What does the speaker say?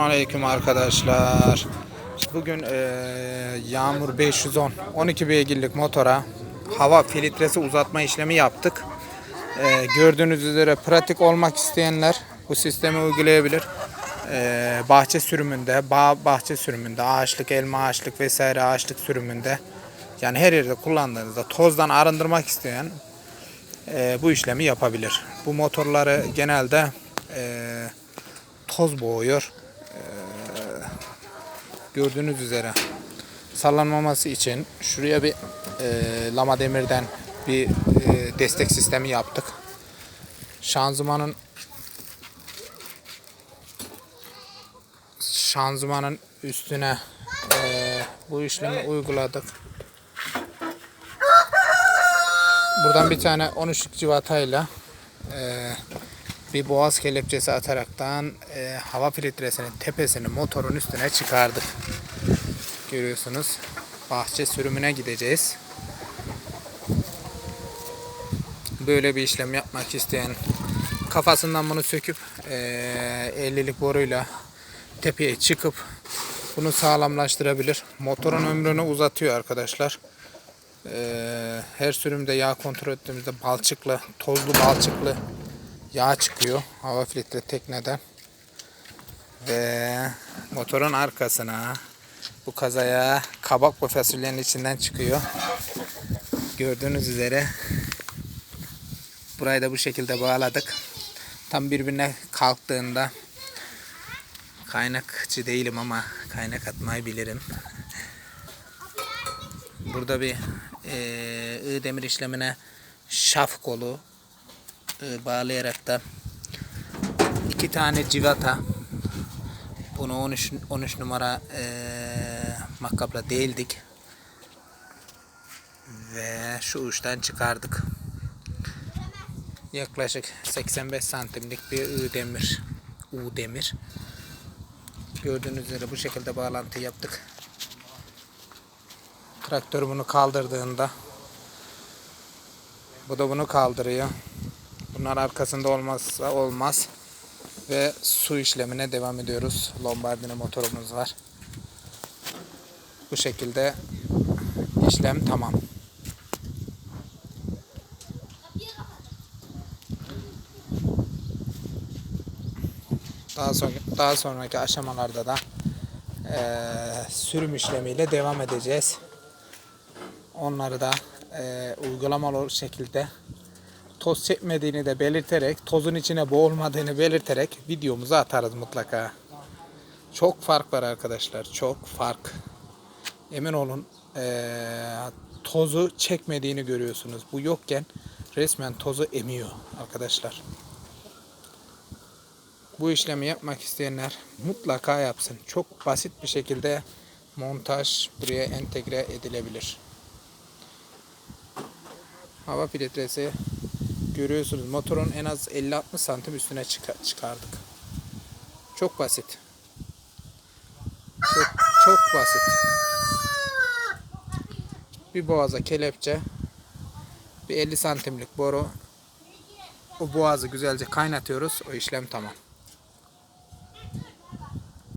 Aleyküm arkadaşlar. Bugün eee, Yağmur 510 12 beygirlik motora hava filtresi uzatma işlemi yaptık. Eee, gördüğünüz üzere pratik olmak isteyenler bu sistemi uygulayabilir. Eee, bahçe sürümünde, bağ bahçe sürümünde, ağaçlık, elma ağaçlık vesaire ağaçlık sürümünde yani her yerde kullandığınızda tozdan arındırmak isteyen eee, bu işlemi yapabilir. Bu motorları genelde eee, toz boğuyor. Gördüğünüz üzere sallanmaması için şuraya bir e, lama demirden bir e, destek sistemi yaptık. Şanzımanın şanzımanın üstüne e, bu işlemi uyguladık. Buradan bir tane 13'lük civatayla e, bir boğaz kelepçesi ataraktan e, hava filtresinin tepesini motorun üstüne çıkardık. Görüyorsunuz. Bahçe sürümüne gideceğiz. Böyle bir işlem yapmak isteyen kafasından bunu söküp e, 50'lik boruyla tepeye çıkıp bunu sağlamlaştırabilir. Motorun ömrünü uzatıyor arkadaşlar. E, her sürümde yağ kontrol ettiğimizde balçıklı, tozlu balçıklı yağ çıkıyor hava filtre tekneden. Ve motorun arkasına bu kazaya kabak ve fasulyenin içinden çıkıyor. Gördüğünüz üzere burayı da bu şekilde bağladık. Tam birbirine kalktığında kaynakçı değilim ama kaynak atmayı bilirim. Burada bir eee I demir işlemine şaf kolu e, bağlayarak da iki tane civata bunu 13 13 numara e, makkapla değildik ve şu uçtan çıkardık. Yaklaşık 85 santimlik bir I demir U demir. Gördüğünüz üzere bu şekilde bağlantı yaptık. Traktör bunu kaldırdığında bu da bunu kaldırıyor Bunlar arkasında olmazsa olmaz. Ve su işlemine devam ediyoruz. Lombardini motorumuz var. Bu şekilde işlem tamam. Daha sonra daha sonraki aşamalarda da eee, sürüm işlemiyle devam edeceğiz. Onları da eee, uygulamalı şekilde toz çekmediğini de belirterek, tozun içine boğulmadığını belirterek videomuzu atarız mutlaka. Çok fark var arkadaşlar, çok fark. Emin olun eee, tozu çekmediğini görüyorsunuz. Bu yokken resmen tozu emiyor arkadaşlar. Bu işlemi yapmak isteyenler mutlaka yapsın. Çok basit bir şekilde montaj buraya entegre edilebilir. Hava filtresi görüyorsunuz motorun en az 50-60 santim üstüne çıka- çıkardık. Çok basit. Çok, çok basit. Bir boğaza kelepçe, bir 50 santimlik boru. O boğazı güzelce kaynatıyoruz. O işlem tamam.